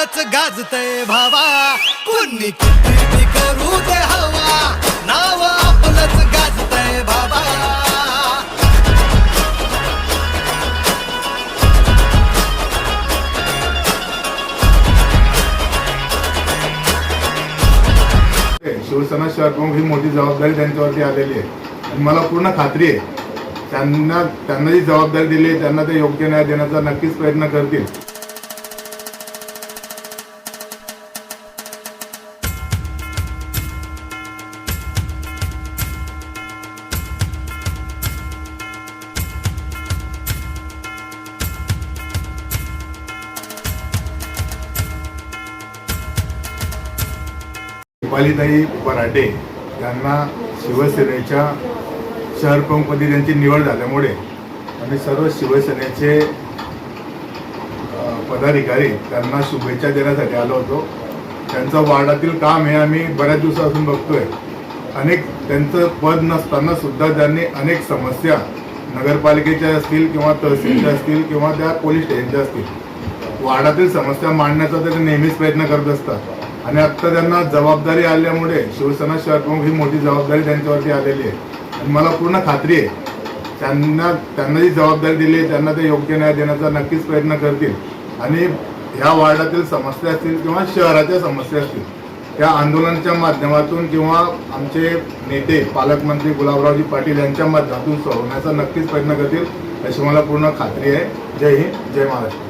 आपलंच गाजतय भावा. कुणी किती करू दे हवा. नाव आपलंच गाजतय भावा. शिवसेना शहर प्रमुख ही मोठी जबाबदारी त्यांच्यावरती आलेली आहे. आणि मला पूर्ण खात्री आहे त्यांना त्यांना जी जबाबदारी दिली त्यांना ते योग्य न्याय देण्याचा नक्कीच प्रयत्न करतील. रुपालीताई पराटे यांना शिवसेनेच्या शहरप्रमुखपदी त्यांची निवड झाल्यामुळे आम्ही सर्व शिवसेनेचे पदाधिकारी त्यांना शुभेच्छा देण्यासाठी आलो होतो. त्यांचं वार्डातील काम हे आम्ही बऱ्याच दिवसापासून बघतोय. अनेक त्यांचं पद नसताना सुद्धा त्यांनी अनेक समस्या नगरपालिकेच्या असतील किंवा तहसीलच्या असतील किंवा त्या पोलीस स्टेशनच्या असतील. वार्डातील समस्या मांडण्याचा ते नेहमीच प्रयत्न करत असतात. आणि आत्ता त्यांना जबाबदारी आल्यामुळे शिवसेना शहरप्रमुख ही मोठी जबाबदारी त्यांच्यावरती आलेली आहे. आणि मला पूर्ण खात्री आहे त्यांना त्यांना जी जबाबदारी दिली आहे त्यांना ते योग्य न्याय देण्याचा नक्कीच प्रयत्न करतील. आणि ह्या वार्डातील समस्या असतील किंवा शहराच्या समस्या असतील त्या आंदोलनाच्या माध्यमातून किंवा आमचे नेते पालकमंत्री गुलाबरावजी पाटील यांच्या माध्यमातून सोडवण्याचा नक्कीच प्रयत्न करतील अशी मला पूर्ण खात्री आहे. जय हिंद जय महाराष्ट्र.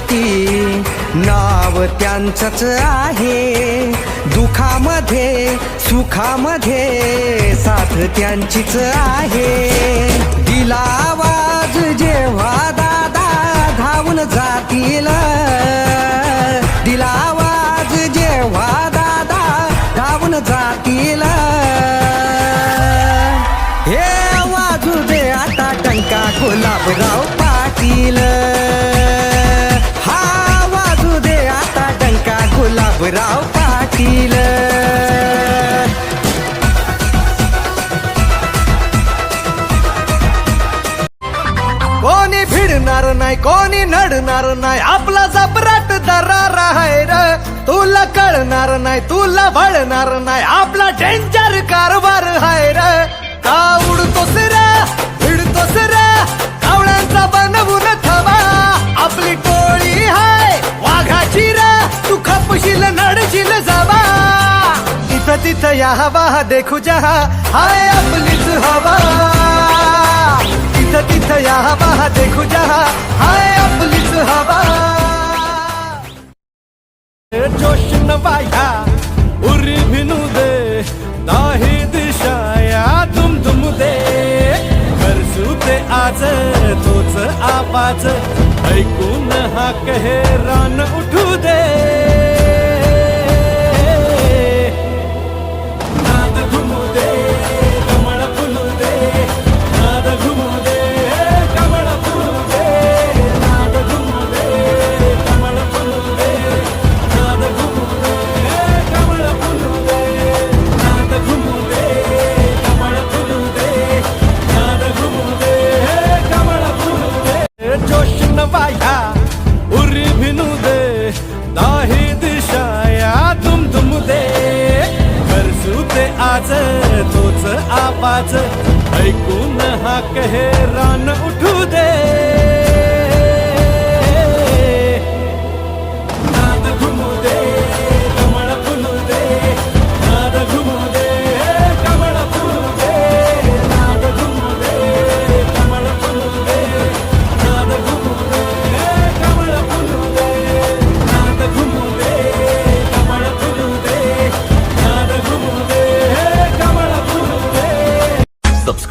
ओठावरती नाव त्यांचंच आहे. दुखामध्ये सुखामध्ये साथ त्यांचीच आहे. दिला आवाज जेव्हा दादा धावून जातील. दिला आवाज जेव्हा दादा धावून जातील. हे वाजू दे आता टंका गुलाबराव. गुलाबराव पाटील. कोणी भिडणार नाही कोणी नडणार नाही आपला जबराट दरार आहे र. तुला कळणार नाही तुला भळणार नाही आपला डेंजर कारभार आहे र. का उडतोस रे भिडतोस रे तिथं तिथं या हवा देखू जहा, हाय आपलीच हवा। तिथं तिथं या हवा देखू जहा, हाय आपलीच हवा। जोश न वाया उरी भिनू दे नाही दिशाया तुम तुम दे। करसू दे आज, तोच आवाज़, ऐकून हा कहे रान उठू दे। माझ तोच आवाज. ऐकून हा कहे रान